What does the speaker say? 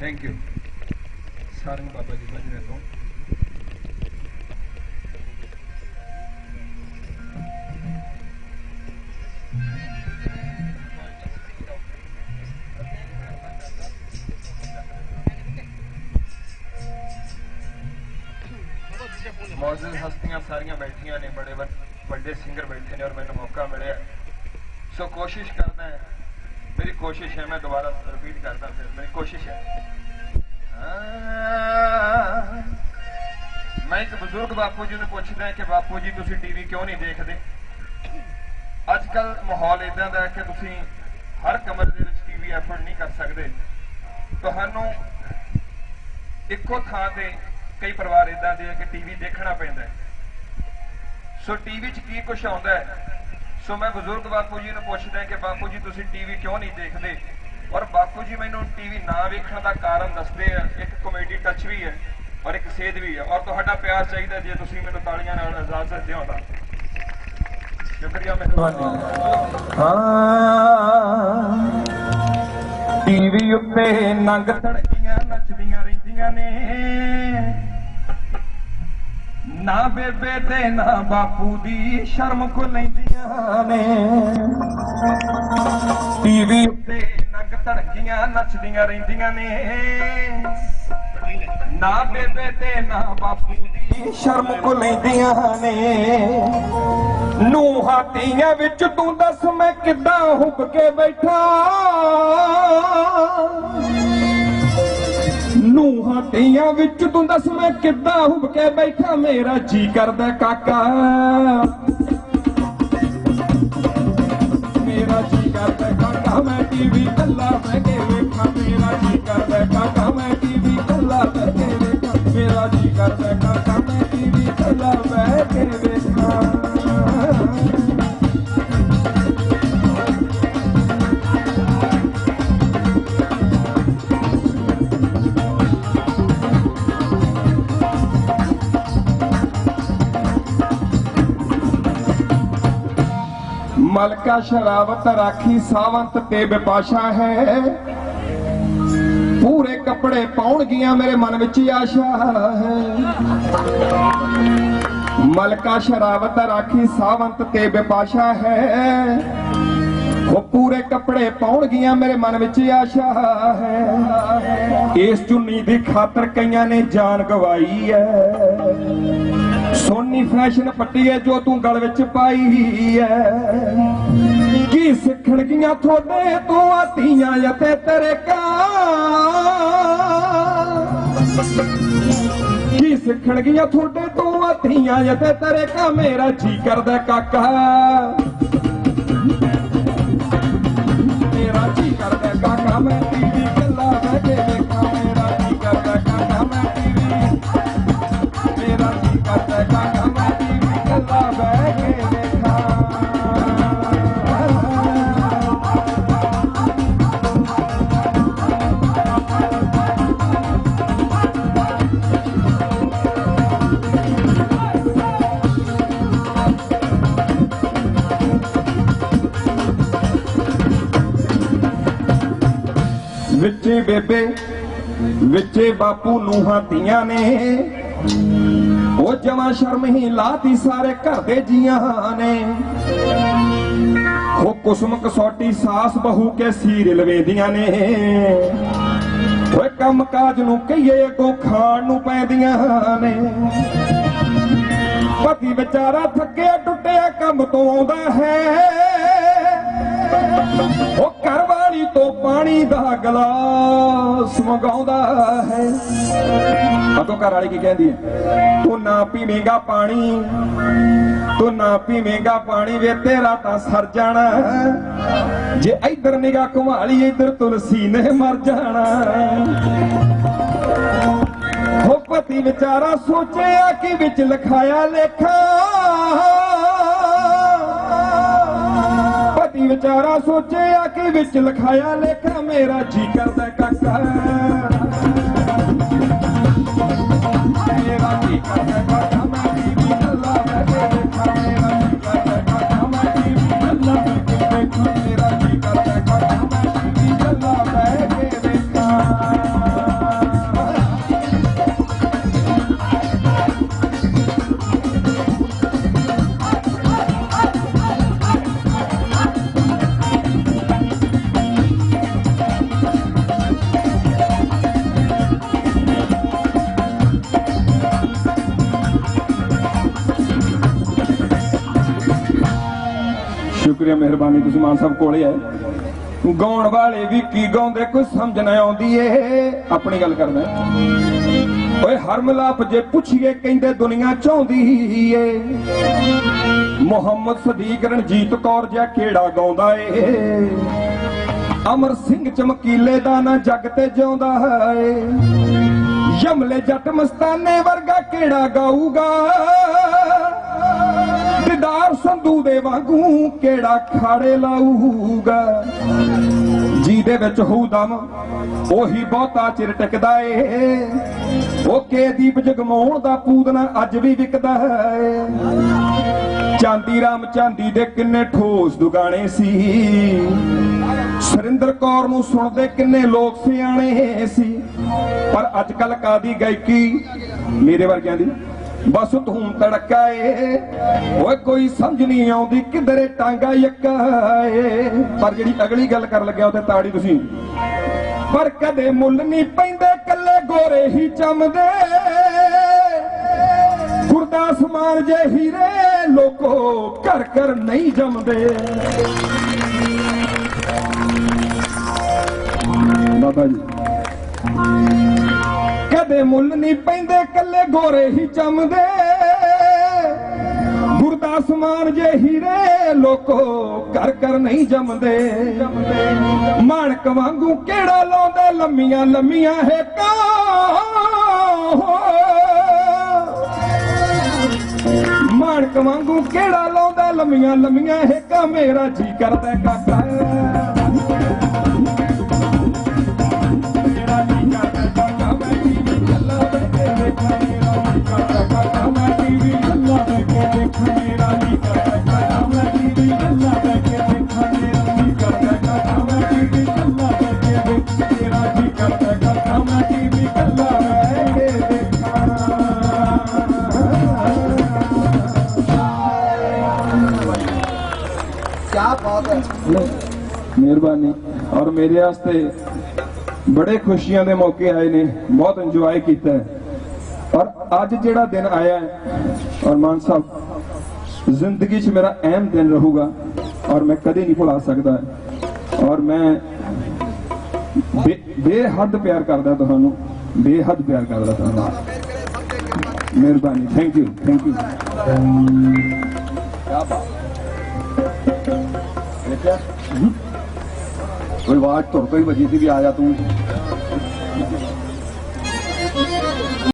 Thank you ਸਾਰਿਆਂ ਬਾਬਾ ਜੀ ਬੰਦੇ ਤੋਂ ਮੌਜੂਦ ਹਸਤੀਆਂ ਸਾਰੀਆਂ ਬੈਠੀਆਂ ਨੇ ਬੜੇ ਵੱਡ- ਵੱਡੇ ਸਿੰਗਰ ਬੈਠੇ ਨੇ ਔਰ ਮੈਨੂੰ ਮੌਕਾ ਮਿਲਿਆ ਸੋ ਕੋਸ਼ਿਸ਼ ਕਰਦਾ ਹੈ ਮੇਰੀ ਕੋਸ਼ਿਸ਼ ਹੈ, ਮੈਂ ਦੁਬਾਰਾ ਰਿਪੀਟ ਕਰਦਾ ਫਿਰ, ਮੇਰੀ ਕੋਸ਼ਿਸ਼ ਹੈ। ਮੈਂ ਇੱਕ ਬਜ਼ੁਰਗ ਬਾਪੂ ਜੀ ਨੂੰ ਪੁੱਛਦਾ ਕਿ ਬਾਪੂ ਜੀ, ਤੁਸੀਂ ਟੀਵੀ ਕਿਉਂ ਨਹੀਂ ਦੇਖਦੇ? ਅੱਜ ਕੱਲ ਮਾਹੌਲ ਇਦਾਂ ਦਾ ਹੈ ਕਿ ਤੁਸੀਂ ਹਰ ਕਮਰੇ ਦੇ ਵਿੱਚ ਟੀਵੀ ਐਫਰਟ ਨਹੀਂ ਕਰ ਸਕਦੇ। ਤੁਹਾਨੂੰ ਇੱਕੋ ਥਾਂ ਤੇ ਕਈ ਪਰਿਵਾਰ ਇਦਾਂ ਦੇ ਆ ਕਿ ਟੀਵੀ ਦੇਖਣਾ ਪੈਂਦਾ ਹੈ। ਸੋ ਟੀਵੀ 'ਚ ਕੀ ਕੁਝ ਆਉਂਦਾ ਹੈ? ਸੋ ਮੈਂ ਬਜ਼ੁਰਗ ਬਾਪੂ ਜੀ ਨੂੰ ਪੁੱਛਦਾ ਕਿ ਬਾਪੂ ਜੀ ਤੁਸੀਂ ਟੀਵੀ ਕਿਉਂ ਨਹੀਂ ਦੇਖਦੇ? ਔਰ ਬਾਪੂ ਜੀ ਮੈਨੂੰ ਟੀਵੀ ਨਾ ਵੇਖਣ ਦਾ ਕਾਰਨ ਦੱਸਦੇ ਆ। ਇੱਕ ਕਮੇਡੀ ਟੱਚ ਵੀ ਹੈ ਔਰ ਇੱਕ ਸੇਧ ਵੀ ਹੈ। ਔਰ ਤੁਹਾਡਾ ਪਿਆਰ ਚਾਹੀਦਾ ਜੇ ਤੁਸੀਂ ਮੈਨੂੰ ਤਾਲੀਆਂ ਨਾਲ ਇਜਾਜ਼ਤ ਦਿਓ ਤਾਂ। ਸ਼ੁਕਰੀਆ ਮਿਹਰਬਾਨੀ। ਹਾਂ। ਟੀਵੀ ਉੱਤੇ ਨੰਗ ਧੜਕੀਆਂ ਨੱਚਦੀਆਂ ਰਹਿੰਦੀਆਂ ਨੇ। ਨਾ ਬੇਬੇ ਤੇ ਨਾ ਬਾਪੂ ਦੀ ਸ਼ਰਮ ਕੋ ਲੈਂਦੀਆਂ ਨੇ। ਟੀਵੀ ਉੱਤੇ ਨੰਗ ਧੜਕੀਆਂ ਨੱਚਦੀਆਂ ਰਹਿੰਦੀਆਂ ਨੇ। ਨਾ ਬੇਬੇ ਤੇ ਨਾ ਬਾਪੂ ਦੀ ਸ਼ਰਮ ਕੋ ਲੈਂਦੀਆਂ ਨੇ। ਨੂੰ ਹਾਤੀਆਂ ਵਿੱਚ ਤੂੰ ਦੱਸ ਮੈਂ ਕਿੱਦਾਂ ਹੁੱਕ ਕੇ ਬੈਠਾ। ਨੂੰ ਵਿੱਚ ਤੂੰ ਦੱਸ ਮੈਂ ਕਿੱਦਾਂ ਹੁਬ ਕੇ ਬੈਠਾ ਮੇਰਾ ਜੀ ਕਰਦਾ ਕਾਕਾ। ਮਲਕਾ ਸ਼ਰਾਵਤ ਰਾਖੀ ਸਾਵੰਤ ਤੇ ਵਿਪਾਸ਼ਾ ਹੈ। ਪੂਰੇ ਕੱਪੜੇ ਪਾਉਣਗੀਆਂ ਮੇਰੇ ਮਨ ਵਿੱਚ ਆਸ਼ਾ ਹੈ। ਮਲਕਾ ਸ਼ਰਾਵਤ ਰਾਖੀ ਸਾਵੰਤ ਤੇ ਵਿਪਾਸ਼ਾ ਹੈ। ਉਹ ਪੂਰੇ ਕੱਪੜੇ ਪਾਉਣਗੀਆਂ ਮੇਰੇ ਮਨ ਵਿੱਚ ਆਸ਼ਾ ਹੈ। ਇਸ ਚੁੰਨੀ ਦੀ ਖਾਤਰ ਕਈਆਂ ਨੇ ਜਾਨ ਗਵਾਈ ਹੈ। ਸੋਨੀ ਫੈਸ਼ਨ ਪੱਟੀ ਜੋ ਤੂੰ ਗਲ ਵਿੱਚ ਪਾਈ ਹੈ ਕੀ ਸਿੱਖਣਗੀਆਂ ਥੋੜੇ ਤੋਂ ਆਤੀਆਂ ਅਤੇ ਤੇਰੇ ਕਾ ਕੀ ਸਿੱਖਣਗੀਆਂ ਤੁਹਾਡੇ ਤੋਂ ਆਤੀਆਂ ਅਤੇ ਤੇਰੇ ਕਾ ਮੇਰਾ ਜੀ ਕਰਦਾ ਕਾਕਾ। ਮੇਰਾ ਜੀ ਕਰਦਾ ਕਾਕਾ, ਮੈਂ ਵਿੱਚੇ ਬੇਬੇ, ਵਿੱਚੇ ਬਾਪੂ ਨੂੰਹਾਂ ਧੀਆਂ ਨੇ। ਉਹ ਜਮਾ ਸ਼ਰਮ ਹੀ ਲਾਤੀ ਸਾਰੇ ਘਰ ਦੇ ਜੀਆਂ ਨੇ। ਉਹ ਕੁਸਮ ਕਸੌਟੀ ਸਾਸ ਬਹੂ ਕੇ ਸੀਰ ਲਵੇਂਦੀਆਂ ਨੇ। ਓਏ ਕੰਮ ਕਾਜ ਨੂੰ ਕਹੀਏ ਕੋ ਖਾਣ ਨੂੰ ਪੈਂਦੀਆਂ ਨੇ। ਪਤੀ ਵਿਚਾਰਾ ਥੱਕਿਆ, ਟੁੱਟਿਆ ਕੰਮ ਤੋਂ ਆਉਂਦਾ ਹੈ। ਉਹ ਘਰਵਾਲੀ ਤੋਂ ਪਾਣੀ ਦਾ ਗਲਾਸ ਮੰਗਾਉਂਦਾ ਹੈ। ਅਦੋਂ ਘਰ ਵਾਲੀ ਕੀ ਕਹਿੰਦੀ ਹੈ? ਤੂੰ ਨਾ ਪੀਵੇਂਗਾ ਪਾਣੀ, ਤੂੰ ਨਾ ਪੀਵੇਂਗਾ ਪਾਣੀ ਵੇ ਤੇਰਾ ਤਾਂ ਸਰ ਜਾਣਾ ਜੇ ਇੱਧਰ ਨਿਗਾ ਘੁਮਾਲੀ, ਇੱਧਰ ਤੁਲਸੀ ਨੇ ਮਰ ਜਾਣਾ ਹੋ। ਪਤੀ ਵਿਚਾਰਾ ਸੋਚਿਆ ਕਿ ਵਿੱਚ ਲਿਖਾਇਆ ਲੇਖਾ। ਵਿਚਾਰਾ ਸੋਚਿਆ ਕਿ ਵਿੱਚ ਲਿਖਾਇਆ ਲੇਖਾ ਮੇਰਾ ਜੀ ਕਰਦਾ ਕਾਕਾ ਮੇਰਾ ਜੀ ਕਰਦਾ ਸ਼ੁਕਰੀਆ, ਮਿਹਰਬਾਨੀ, ਤੁਸੀਂ ਮਾਨ ਸਾਹਿਬ ਕੋਲੇ ਆਏ। ਗਾਉਣ ਵਾਲੇ ਵੀ ਕੀ ਗਾਉਂਦੇ, ਕੋਈ ਸਮਝ ਨਾ ਆਉਂਦੀ ਏ। ਆਪਣੀ ਗੱਲ ਕਰਦਾ ਓਏ, ਹਰ ਮਲਾਪ ਜੇ ਪੁੱਛੀਏ, ਕਹਿੰਦੇ ਦੁਨੀਆ ਚਾਹੁੰਦੀ ਏ। ਮੁਹੰਮਦ ਸਦੀਕ, ਰਣਜੀਤ ਕੌਰ ਜਿਹਾ ਕਿਹੜਾ ਗਾਉਂਦਾ ਏ। ਅਮਰ ਸਿੰਘ ਚਮਕੀਲੇ ਦਾ ਨਾ ਜੱਗ ਤੇ ਜਿਉਂਦਾ ਏ। ਯਮਲੇ ਜੱਟ ਮਸਤਾਨੇ ਵਰਗਾ ਕਿਹੜਾ ਗਾਊਗਾ? ਦਿਦਾਰ ਸੰਧੂ ਦੇ ਵਾਂਗੂ ਕਿਹੜਾ ਖਾੜੇ ਲਾਊਗਾ? ਜਿਹਦੇ ਵਿੱਚ ਹੋਊ ਦਮ, ਉਹੀ ਬਹੁਤਾ ਚਿਰ ਟਿਕਦਾ ਏ। ਉਹ ਕੇ ਦੀਪ ਦਾ ਪੂਦਨਾ ਅੱਜ ਵੀ ਵਿਕਦਾ ਏ ਚਾਂਦੀ ਰਾਮ ਚਾਂਦੀ ਦੇ ਕਿੰਨੇ ਠੋਸ ਦੁਗਾਣੇ ਸੀ। ਸੁਰਿੰਦਰ ਕੌਰ ਨੂੰ ਸੁਣਦੇ ਕਿੰਨੇ ਲੋਕ ਸਿਆਣੇ ਸੀ। ਪਰ ਅੱਜ ਕੱਲ ਕਾਦੀ ਗਾਇਕੀ ਮੇਰੇ ਵਰਗਿਆਂ ਦੀ? ਬਸ ਧੂਮ ਤੜਕਾ ਏ ਓਏ ਕੋਈ ਸਮਝ ਨਹੀਂ ਆਉਂਦੀ ਕਿਧਰੇ ਟਾਂਗਾ ਯੱਕਾ ਏ ਪਰ ਜਿਹੜੀ ਅਗਲੀ ਗੱਲ ਕਰਨ ਲੱਗਿਆ ਉੱਥੇ ਤਾੜੀ ਤੁਸੀਂ। ਪਰ ਕਦੇ ਮੁੱਲ ਨਹੀਂ ਪੈਂਦੇ, ਕੱਲੇ ਗੋਰੇ ਹੀ ਚਮਦੇ। ਗੁਰਦਾਸ ਮਾਨ ਜੇ ਹੀਰੇ, ਲੋਕੋ ਘਰ ਘਰ ਨਹੀਂ ਜੰਮਦੇ। ਬਾਬਾ ਜੀ। ਕਦੇ ਮੁੱਲ ਨਹੀਂ ਪੈਂਦੇ ਕੱਲੇ ਗੋਰੇ ਹੀ ਚਮਦੇ। ਗੁਰਦਾਸ ਮਾਨ ਜੇ ਹੀਰੇ, ਲੋਕੋ ਘਰ ਘਰ ਨਹੀਂ ਜੰਮਦੇ। ਮਾਣਕ ਵਾਂਗੂ ਕਿਹੜਾ ਲਾਉਂਦਾ, ਲੰਮੀਆਂ ਲੰਮੀਆਂ ਹੈ ਮਾਣਕ ਵਾਂਗੂ ਕਿਹੜਾ ਲਾਉਂਦਾ, ਲੰਮੀਆਂ ਲੰਮੀਆਂ ਹੇਕਾ ਮੇਰਾ ਜੀ ਕਰਦਾ ਕਾਕਾ। ਮਿਹਰਬਾਨੀ। ਔਰ ਮੇਰੇ ਵਾਸਤੇ ਬੜੇ ਖੁਸ਼ੀਆਂ ਦੇ ਮੌਕੇ ਆਏ ਨੇ। ਬਹੁਤ ਇੰਜੋਏ ਕੀਤਾ ਔਰ ਅੱਜ ਜਿਹੜਾ ਦਿਨ ਆਇਆ ਔਰ ਮਾਨ ਸਾਹਿਬ ਜ਼ਿੰਦਗੀ 'ਚ ਮੇਰਾ ਅਹਿਮ ਦਿਨ ਰਹੂਗਾ ਔਰ ਮੈਂ ਕਦੇ ਨਹੀਂ ਭੁਲਾ ਸਕਦਾ। ਔਰ ਮੈਂ ਬੇਹੱਦ ਪਿਆਰ ਕਰਦਾ ਤੁਹਾਨੂੰ ਬੇਹੱਦ ਪਿਆਰ ਕਰਦਾ ਤੁਹਾਨੂੰ। ਮਿਹਰਬਾਨੀ। ਥੈਂਕ ਯੂ ਥੈਂਕ ਯੂ ਕੀ ਬਾਤ। देखा कोई आवाज तुर को ही बजी थी भी आ जा तू